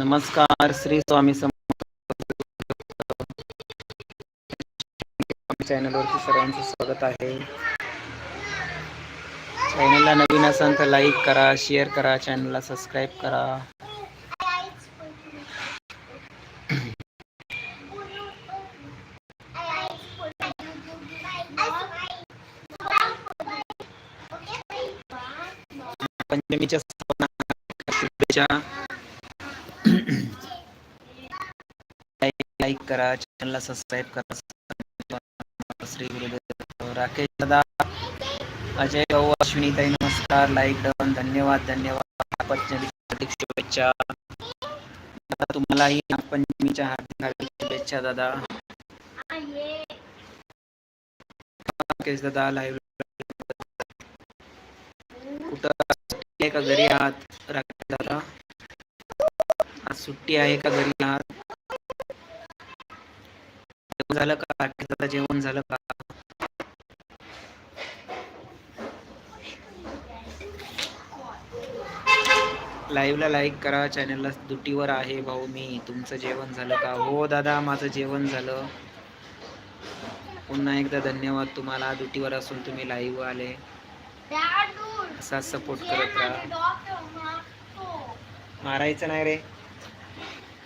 नमस्कार, श्री स्वामी चॅनलवरती सर्वांचं स्वागत आहे. चॅनलला नवीन असाल तर लाईक करा शेअर करा चॅनलला सबस्क्राईब करा. पंचमीच्या करा चॅनलला सबस्क्राईब करा. श्री गुरुदेव राकेश दादा. अजय भाऊ अश्विनीताई नमस्कार. Like done. धन्यवाद धन्यवाद. हार्दिक शुभेच्छा. दादा तुम्हालाही पंचमीच्या हार्दिक हार्दिक शुभेच्छा दादा. राकेश दादा लाईव्ह कुठं? का घरी आहात? राकेश दादा. आज सुट्टी आहे का घरी आहात? झालं का? दादा जेवण झालं का? लाईव्हला लाईक करा. चॅनलला दुटीवर आहे भाऊ मी. तुमचं जेवण झालं का? हो दादा माझं जेवण झालं. पुन्हा एकदा धन्यवाद तुम्हाला. दुटीवर असून तुम्ही लाईव्ह आले. असा सपोर्ट करत राहा. मारायचं नाही रे.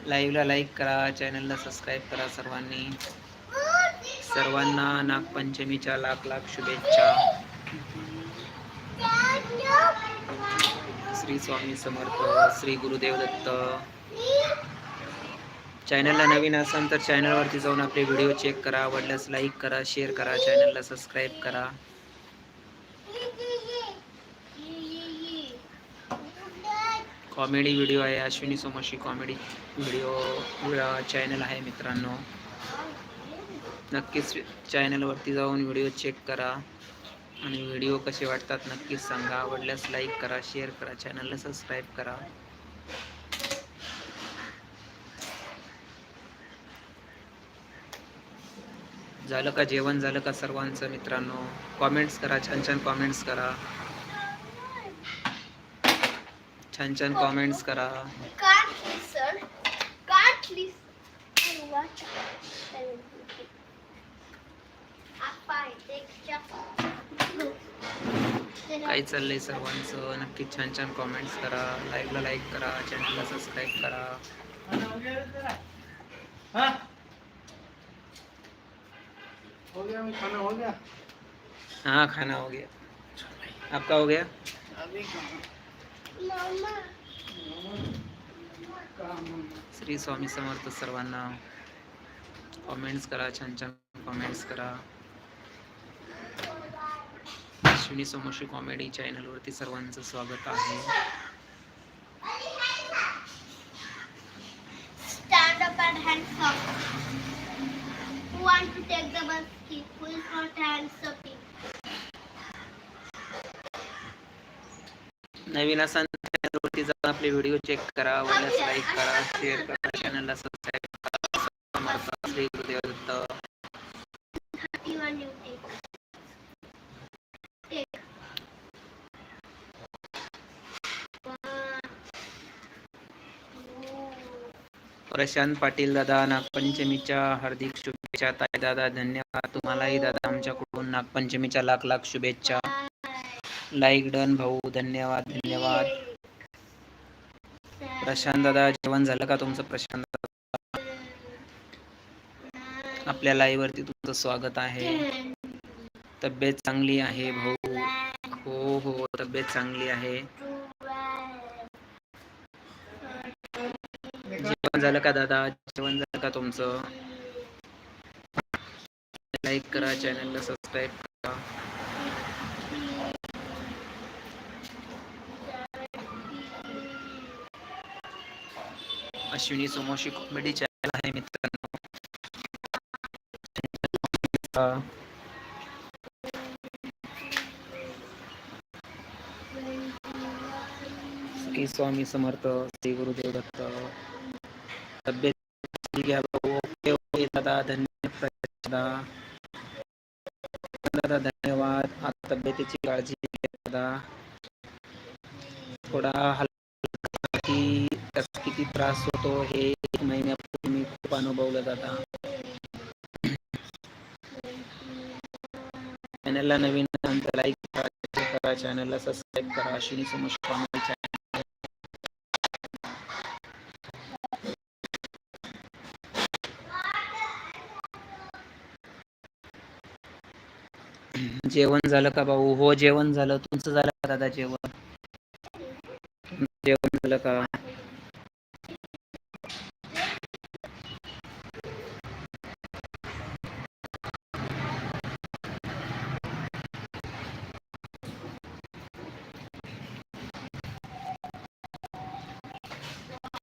लाईव्हला लाईक करा. चॅनलला सबस्क्राईब करा सर्वांनी. सर्वांना नागपंचमीच्या लाख लाख शुभेच्छा. श्री स्वामी समर्थ श्री गुरुदेव दत्त. चॅनलला नवीन असाल तर चॅनलवरती जाऊन आपले व्हिडिओ चेक करा. आवडल्यास लाईक करा शेअर करा चॅनलला सबस्क्राईब करा. कॉमेडी व्हिडिओ आहे. Ashwini Somshi comedy video channel आहे मित्रांनो. नक्कीच चॅनलवरती जाऊन व्हिडिओ चेक करा. आणि व्हिडिओ कसे वाटतात नक्कीच सांगा. आवडल्यास लाईक करा शेअर करा चॅनलला सबस्क्राईब करा. झालं का जेवण? झालं का सर्वांचं मित्रांनो? कॉमेंट्स करा छान छान कॉमेंट्स करा. छान छान कॉमेंट्स करा. Can't listen. Can't listen. काय चाललंय सर्वांचं? नक्की छान छान कॉमेंट्स करा लाईव्हला लाईक करा चॅनलला सबस्क्राईब करा. हाँ? हो गया खाना हो गया. हाँ खाना हो गया. आपका हो गया? श्री स्वामी समर्थ सर्वांना कॉमेंट्स करा छान छान कॉमेंट्स करा. अश्विनी समोशी कॉमेडी चॅनलवरती सर्वांचं स्वागत आहे Stand up and hands up. Who want to take the bus key? Who is not hands up? नवीन असाल जाऊन आपले व्हिडिओ चेक करा आवडल्यास लाईक करा शेअर करा चॅनलला सबस्क्राईब करा Samarth Shri Gurudev Datta 31 you take. Take. One. Two. Prashant Patil दादा नागपंचमीच्या हार्दिक शुभेच्छा. ताई दादा धन्यवाद. तुम्हालाही दादा आमच्याकडून नागपंचमीच्या लाख लाख शुभेच्छा. लाईक डन भाऊ धन्यवाद धन्यवाद. प्रशांत दादा जेवण झालं का तुमचं? प्रशांत दादा. आपल्या लाईव्ह वरती तुमचं स्वागत आहे. तब्येत चांगली आहे भाऊ? हो हो तब्येत चांगली आहे जेवण जेवण झालं का दादा? जेवण झालं का तुमचं? लाईक करा चॅनलला सबस्क्राईब करा. अश्विनी सोमोशी कॉमेडी चॅनल आहे मित्रांनो. श्री स्वामी समर्थ श्री गुरुदेव दत्त. तब्येत ठीक ओके ओके दादा धन्यवाद दादा धन्यवाद आता तब्येतीची काळजी घ्या दादा थोडा हलका की किती त्रास होतो हे एक महिन्यापूर्वी मी खूप अनुभवलं दादा चॅनलला नवीन लाईक करा चॅनलला सबस्क्राईब करा अशी समोर चॅनल जेवण झालं का भाऊ? हो जेवण झालं. तुमचं झालं का दादा जेवण? जेवण झालं का?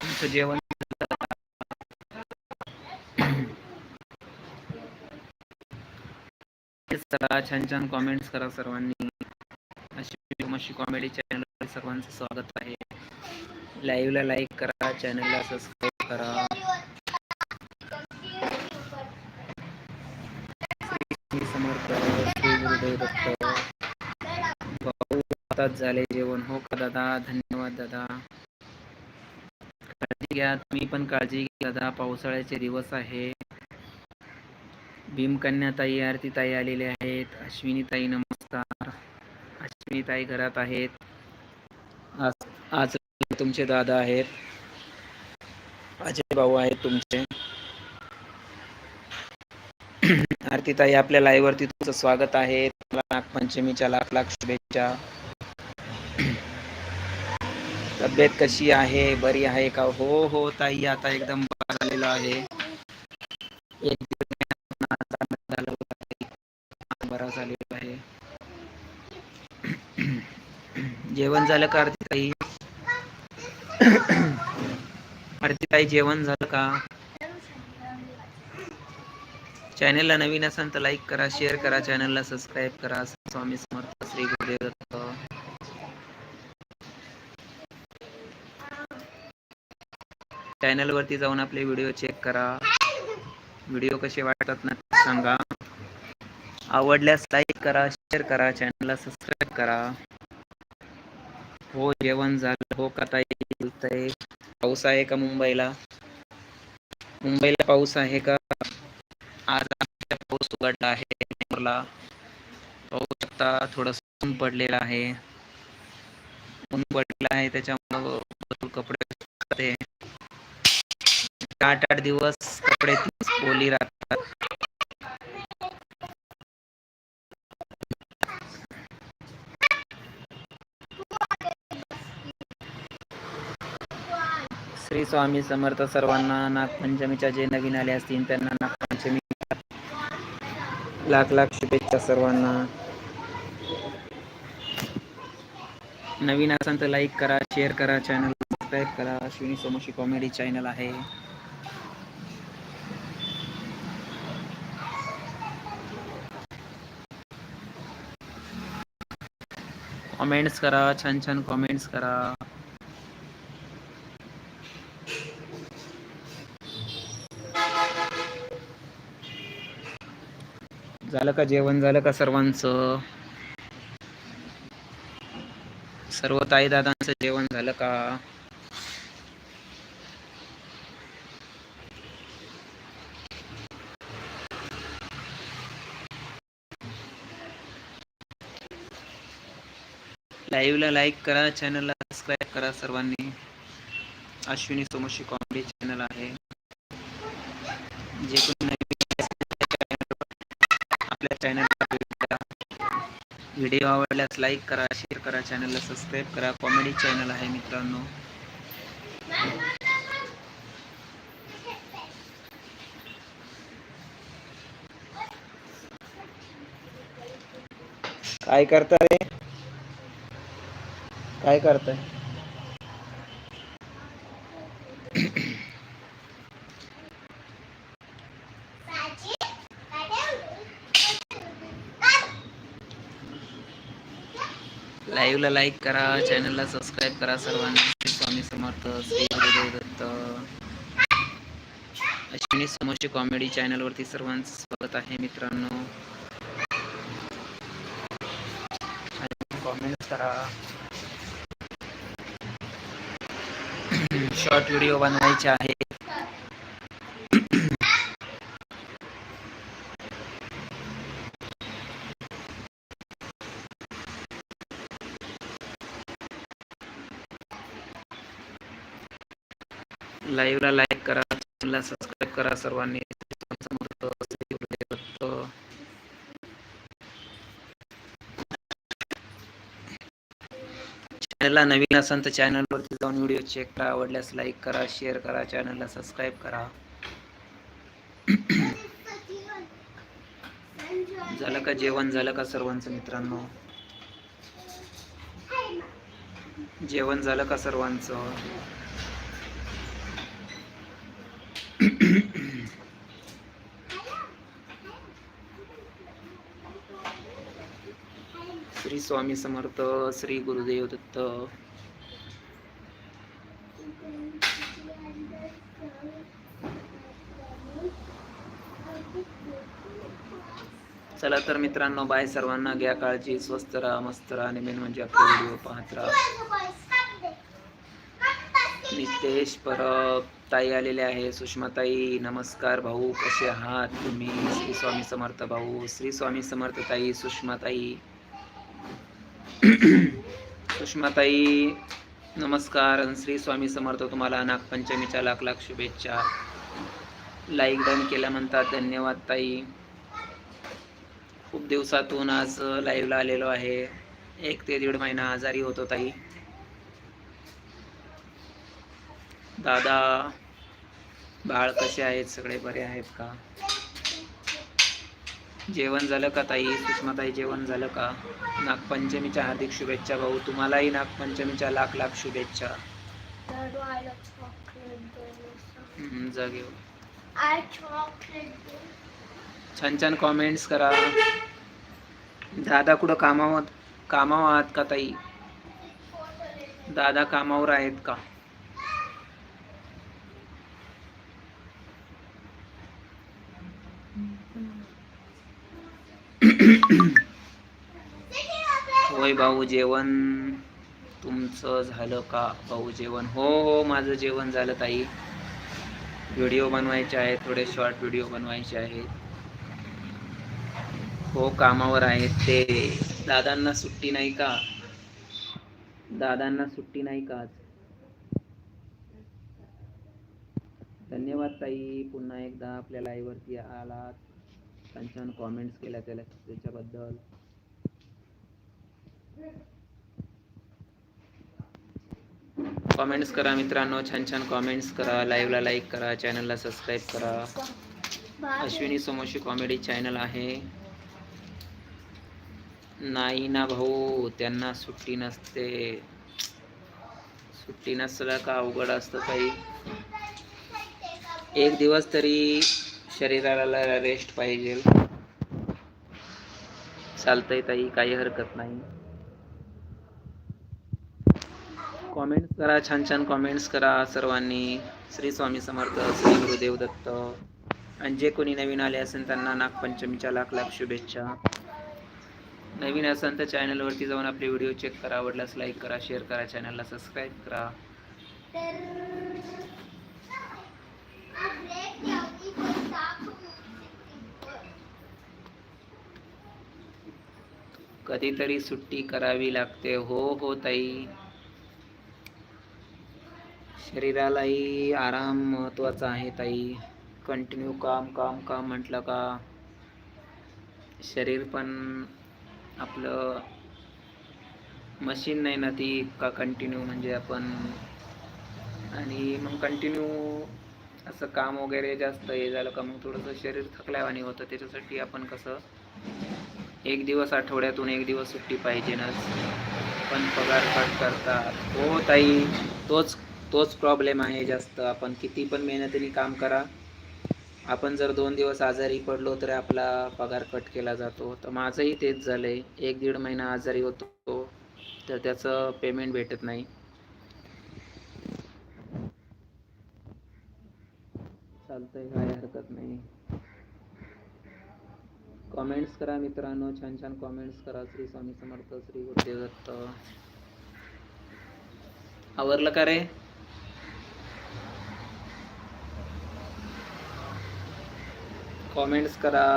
तुमचं जेवण झालं का? चला छान छान कॉमेंट्स करा सर्वांनी. अशी मशी कॉमेडी चॅनल सर्वांचं स्वागत आहे. लाईव्हला लाईक करा चॅनलला सबस्क्राईब करा. समर्थ श्री गुरुदेव दत्त भाऊ आताच झाले जेवण. हो का दादा? धन्यवाद दादा. काळजी घ्या तुम्ही पण काळजी घ्या दादा. पावसाळ्याचे दिवस आहे. भीमकन्याताई आरतीताई आलेले आहेत. अश्विनीताई नमस्कार. अश्विनीताई घरात आहेत. आज आज तुमचे दादा आहेत. अजय भाऊ आहेत तुमचे. आरतीताई आपल्या लाईव्हवरती तुमचं स्वागत आहे. नागपंचमीच्या लाख लाख शुभेच्छा. तब्येत कशी आहे? बरी आहे का? हो हो ताई आता एकदम बरा झालेला आहे. एक दीड महिना आता झालं होतं ताई. हा, बरा झालेला आहे जेवण झालं का आरती ताई ताई जेवण झालं का? चॅनलला नवीन असाल तर लाईक करा शेअर करा चॅनलला सबस्क्राईब करा. स्वामी समर्थ श्री गुरुदेव दत्त वरती जाऊन आपले व्हिडिओ चेक करा. व्हिडिओ कसे वाटतात ना सांगा. आवडल्यास लाईक करा शेअर करा चॅनलला सबस्क्राईब करा. हो जेवण झालं. हो का ताई पाऊस आहे का मुंबईला? मुंबईला पाऊस आहे का? आज पाऊस उघडला आहे पाऊस आता थोडं ऊन पडलेलं आहे. ऊन पडलेलं आहे त्याच्यामुळं भरपूर कपडे आठ आठ दिवस कपडे ओली राहतात. श्री स्वामी समर्थ सर्वांना नागपंचमीच्या जे नवीन आले असतील त्यांना नागपंचमी लाख लाख शुभेच्छा सर्वांना. नवीन असाल तर लाईक करा शेअर करा चॅनल सबस्क्राईब करा. अश्विनी सोमशी कॉमेडी चॅनल आहे. कॉमेंट्स करा छान छान कॉमेंट्स करा. झालं का जेवण? झालं का सर्वांचं? सर्व ताई दादांचं जेवण झालं का? लाईव्हला लाईक करा चॅनलला सबस्क्राईब करा सर्वांनी. अश्विनी सोमशी कॉमेडी चॅनल आहे. जे आपल्या चॅनलला व्हिडिओ आवडल्यास लाईक करा शेअर करा चॅनलला सबस्क्राईब करा. कॉमेडी चॅनल आहे मित्रांनो. काय करता रे काय करताय? व्हिडिओला लाईक करा चॅनलला सबस्क्राईब करा सर्वांनी. स्वामी समर्थ श्री गुरुदेव दत्त अश्विनी समोसे कॉमेडी चॅनलवरती सर्वांचं स्वागत आहे मित्रांनो. कॉमेंट करा. शॉर्ट व्हिडिओ बनवायचे आहे लाईव्हला लाईक करा चॅनलला सबस्क्राईब करा सर्वांनी. चॅनलला नवीन असेल तर चॅनलवरती जाऊन व्हिडिओ चेक करा. आवडल्यास लाईक करा शेअर करा चॅनलला सबस्क्राईब करा. झालं का जेवण? झालं का सर्वांचं मित्रांनो? जेवण झालं का सर्वांचं श्री स्वामी समर्थ श्री गुरुदेव दत्त. चला तर मित्रांनो बाय सर्वांना घ्या काळजी स्वस्त राहा मस्त राहा आणि मेन म्हणजे आपले व्हिडिओ पाहत राहा. नितेश परब ताई आलेले आहे सुषमाताई नमस्कार भाऊ कसे आहात तुम्ही? श्री स्वामी समर्थ भाऊ श्री स्वामी समर्थ ताई सुषमाताई. सुषमाताई नमस्कार श्री स्वामी समर्थ तुम्हाला नागपंचमीच्या लाख लाख शुभेच्छा. लाईक डन केल्या म्हणतात धन्यवाद ताई. खूप दिवसातून आज लाईव्हला आलेलो आहे. एक ते दीड महिना आजारी होतो ताई. दादा बाळ कसे आहेत? सगळे बरे आहेत का? जेवण झालं का ताई? सुषमाताई जेवण झालं का? नागपंचमीच्या हार्दिक शुभेच्छा भाऊ. तुम्हालाही नागपंचमीच्या लाख लाख शुभेच्छा. हम्म, हो. छान छान कॉमेंट्स करा. दादा कुठं कामावर कामावर आहात का ताई? दादा कामावर आहेत का? होय भाऊ जेवण. तुमचं झालं का भाऊ जेवण? हो हो माझं जेवण झालं ताई. व्हिडिओ बनवायचे आहेत थोडे शॉर्ट व्हिडिओ बनवायचे आहेत. हो कामावर आहेत ते. दादांना सुट्टी नाही का? दादांना सुट्टी नाही का आज? धन्यवाद ताई. पुन्हा एकदा आपल्या लाईव्हवरती वरती आलात. छान छान कॉमेंट्स केल्या त्याला त्याच्याबद्दल. कॉमेंट्स करा मित्रांनो छान छान कॉमेंट्स करा लाईव्हला लाईक करा चॅनलला सबस्क्राईब करा. अश्विनी समोशी कॉमेडी चॅनल आहे. नाही ना भाऊ त्यांना सुट्टी नसते. सुट्टी नसलं का अवघड असतं काही? एक दिवस तरी शरीराला रेस्ट पाहिजे. चालतंय ताई काही हरकत नाही. कॉमेंट्स करा छान छान कॉमेंट्स करा सर्वांनी. श्री स्वामी समर्थ श्री गुरुदेव दत्त. आणि जे कोणी नवीन आले असेल त्यांना नागपंचमीच्या लाख लाख शुभेच्छा. नवीन असेल तर चॅनलवरती जाऊन आपले व्हिडिओ चेक करा. आवडल्यास लाईक करा शेअर करा चॅनलला सबस्क्राईब करा. कधीतरी सुट्टी करावी लागते. हो हो ताई. शरीरालाही आराम महत्त्वाचा आहे ताई. कंटिन्यू काम काम काम म्हटलं का? शरीर पण आपलं मशीन नाही ना ती का कंटिन्यू म्हणजे आपण. आणि मग कंटिन्यू असं काम वगैरे जास्त हे झालं का मग थोडंसं शरीर थकल्यावानी होतं. त्याच्यासाठी आपण कसं एक दिवस आठवड्यातून एक दिवस सुट्टी पाहिजेनच पण पगार कट करतात हो ताई तोच तोच प्रॉब्लेम आहे जास्त. आपण किती पण मेहनतीने काम करा. आपण जर दोन दिवस आजारी पडलो तर आपला पगार कट केला जातो. तर माझंही तेच झालं आहे एक दीड महिना आजारी होतो तर त्याचं पेमेंट भेटत नाही. चालतंय काय हरकत नाही. कॉमेंट्स करा मित्रांनो छान छान कॉमेंट्स करा. श्री स्वामी समर्थ श्री गुरुदेव दत्त. आवरलं का रे? कॉमेंट्स करा.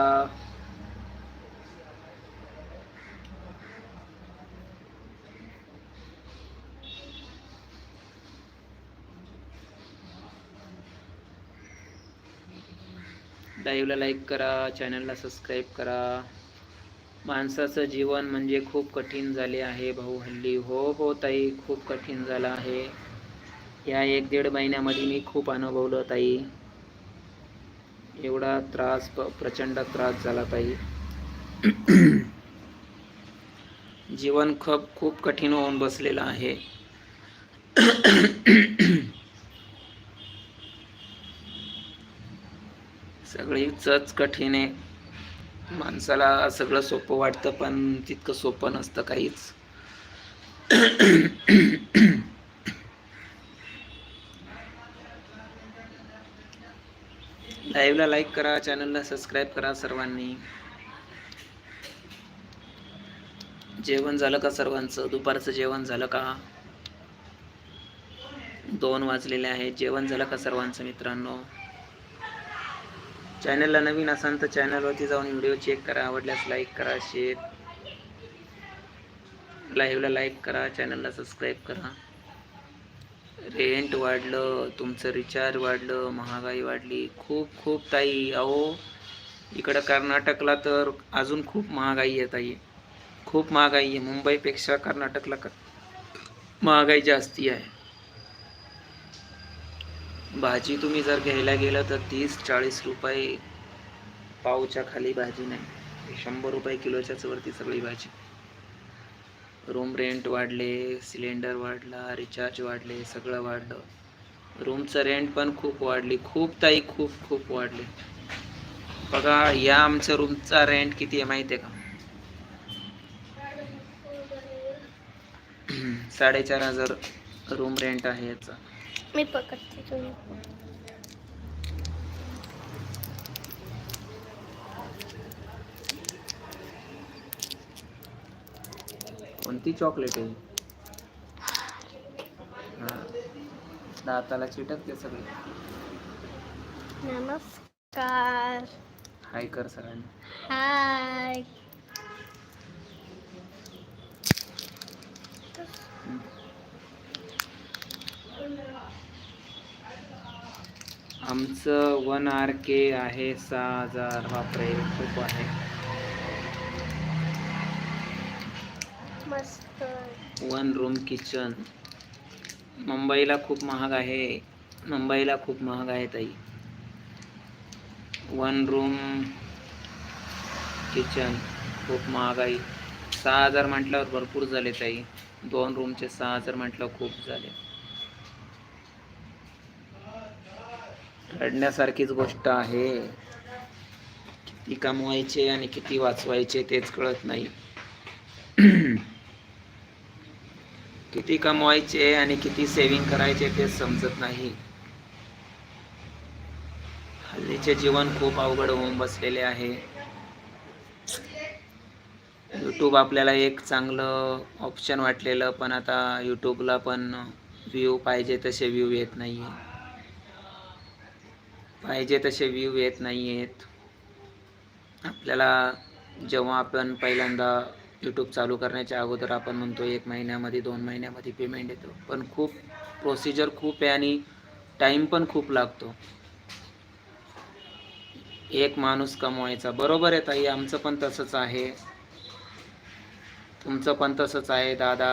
लाईव्हला लाईक करा चॅनलला सबस्क्राईब करा. माणसाचं जीवन म्हणजे खूप कठीण झाले आहे भाऊ हल्ली. हो हो ताई खूप कठीण झालं आहे. या एक दीड महिन्यामध्ये मी खूप अनुभवलं ताई. एवढा त्रास प- प्रचंड त्रास झाला ताई. जीवन खूप खूप कठीण होऊन बसलेलं आहे. सगळीच कठीण आहे. माणसाला सगळं सोपं वाटतं पण तितकं सोपं नसतं काहीच. लाईव्हला लाईक करा चॅनलला सबस्क्राईब करा सर्वांनी. जेवण झालं का सर्वांचं? दुपारचं जेवण झालं का? दोन वाजलेले आहेत. जेवण झालं का सर्वांचं मित्रांनो? चॅनलला नवीन असाल तर चॅनलवरती जाऊन व्हिडिओ चेक करा. आवडल्यास लाईक करा शेअर लाईव्हला लाईक करा चॅनलला सबस्क्राईब करा. रेंट वाढलं तुमचं रिचार्ज वाढलं महागाई वाढली. खूप खूप ताई. अहो इकडं कर्नाटकला तर अजून खूप महागाई आहे ताई. खूप महागाई आहे. मुंबईपेक्षा कर्नाटकला क महागाई जास्ती आहे. भाजी तुम्ही जर घ्यायला गेलं तर तीस चाळीस रुपये पावच्या खाली भाजी नाही. शंभर रुपये किलोच्याच वरती सगळी भाजी. रूम रेंट वाढले सिलेंडर वाढला रिचार्ज वाढले सगळं वाढलं. रूमचं रेंट पण खूप वाढली. खूप ताई खूप खूप वाढले. बघा या आमच्या रूमचा रेंट किती आहे माहिती आहे का? साडेचार हजार रूम रेंट आहे याचा. मी पकडते तुम्ही. कोणती चॉकलेट आहे? दाताला चिटकते सगळे? नमस्कार. हाय कर सगळ्यांनी. हाय आमचं वन आर के आहे सहा हजार. बापरे खूप आहे. One room kitchen. मुंबईला खूप महाग आहे. मुंबईला खूप महाग आहे ताई. वन रूम किचन खूप महाग आहे. सहा हजार म्हटल्यावर भरपूर झाले ताई. दोन रूमचे सहा हजार म्हटलं खूप झाले. रडण्यासारखीच गोष्ट आहे. किती कमवायचे आणि किती वाचवायचे तेच कळत नाही. किती कमवायचे आणि किती सेविंग करायचे तेच समजत नाही. हल्लीचे जीवन खूप अवघड होऊन बसलेले आहे. यूट्यूब आपल्याला एक चांगलं ऑप्शन वाटलेलं पण आता यूट्यूबला पण व्ह्यू पाहिजे तसे व्ह्यू येत नाही आहे पाहिजे तसे व्ह्यू येत नाही आहेत आपल्याला जेव्हा आपण पहिल्यांदा यूट्यूब चालू करण्याच्या अगोदर आपण म्हणतो एक महिन्यामध्ये दोन महिन्यामध्ये पेमेंट येतो. पण खूप प्रोसिजर खूप आहे आणि टाईम पण खूप लागतो. एक माणूस कमवायचा. बरोबर आहे ताई आमचं पण तसंच आहे. तुमचं पण तसंच आहे दादा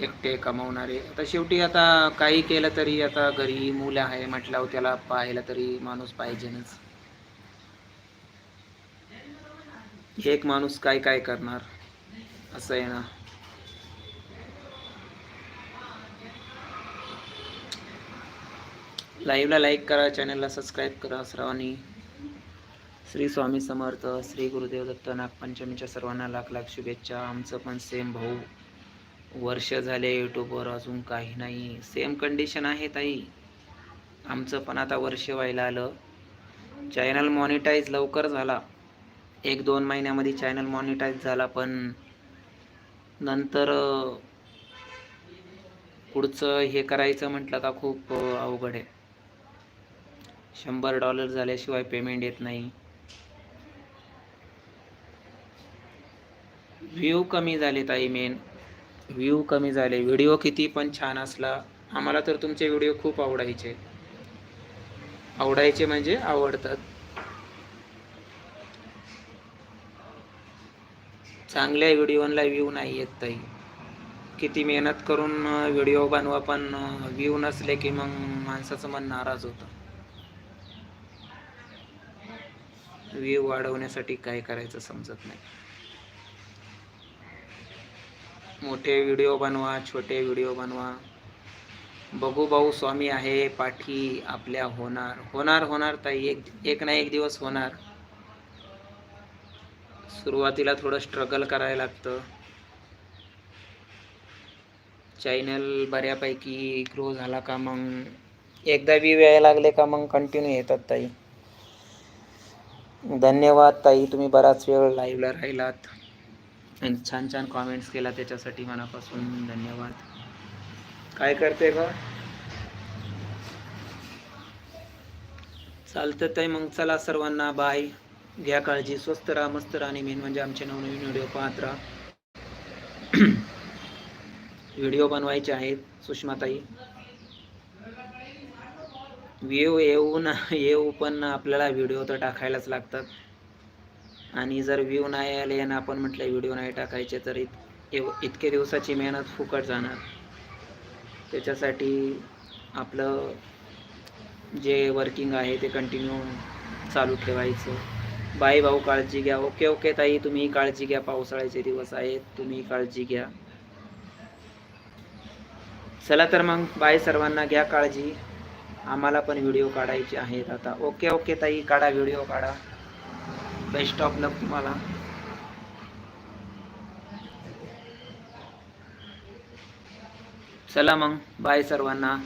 एकटे कमवणारे. आता शेवटी आता काही केलं तरी आता घरी मुलं आहे म्हटल्यावर त्याला पाहायला तरी माणूस पाहिजेनच. एक माणूस काय काय करणार? असं आहे ना. लाईव्हला लाईक करा चॅनलला सबस्क्राईब करा सर्वांनी श्री स्वामी समर्थ श्री गुरुदेव दत्त नागपंचमीच्या सर्वांना लाख लाख शुभेच्छा. आमचं पण सेम भाऊ. वर्ष झाले यूट्यूबवर अजून काही नाही. सेम कंडिशन आहे ताई. आमचं पण आता वर्ष व्हायला आलं. चॅनल मॉनिटाईज लवकर झाला. एक दोन महिन्यामध्ये चॅनल मॉनिटाईज झाला पण नंतर पुढचं हे करायचं म्हटलं का खूप अवघड आहे. शंभर डॉलर झाल्याशिवाय पेमेंट येत नाही. व्ह्यू कमी झाले ताई मेन व्ह्यू कमी झाले. व्हिडिओ किती पण छान असला आम्हाला तर तुमचे व्हिडिओ खूप आवडायचे. आवडायचे म्हणजे आवडतात. चांगल्या व्हिडिओला व्ह्यू नाही येत ताई. किती मेहनत करून व्हिडिओ बनवा पण व्ह्यू नसले की मग माणसाचं मन नाराज होतं. व्ह्यू वाढवण्यासाठी काय करायचं समजत नाही. मोठे व्हिडिओ बनवा छोटे व्हिडिओ बनवा. बघू भाऊ स्वामी आहे पाठी आपल्या होणार. होणार होणार ताई एक एक ना एक दिवस होणार. सुरुवातीला थोडं स्ट्रगल करायला लागतं. चॅनल बऱ्यापैकी ग्रो झाला का मग? एकदा व्ह्यू यायला लागले का मग कंटिन्यू येतात ताई? धन्यवाद ताई तुम्ही बराच वेळ लाईव्हला राहिलात. आणि छान छान कॉमेंट्स केला त्याच्यासाठी मनापासून धन्यवाद. काय करते ग? चालतं ताई मग चला सर्वांना बाय घ्या काळजी स्वस्त राहा मस्त राहा आणि मेन म्हणजे आमचे नवनवीन व्हिडिओ पाहत राहा. व्हिडिओ बनवायचे आहेत सुषमाताई. व्ह्यू येऊ ना येऊ पण आपल्याला व्हिडिओ तर टाकायलाच लागतात. आणि जर व्ह्यू नाही आले आणि आपण म्हटलं व्हिडिओ नाही टाकायचे तर इत एव- इतके दिवसाची मेहनत फुकट जाणार. त्याच्यासाठी आपलं जे वर्किंग आहे ते कंटिन्यू चालू ठेवायचं. बाई भाऊ काळजी घ्या. ओके ओके ताई तुम्ही काळजी घ्या. पावसाळ्याचे दिवस आहेत तुम्ही काळजी घ्या. चला तर मग बाय सर्वांना घ्या काळजी. आम्हाला पण व्हिडिओ काढायचे आहेत आता. ओके ओके ताई काढा व्हिडिओ काढा. बेस्ट ऑफ लक तुम्हाला. चला मग. बाय सर्वांना.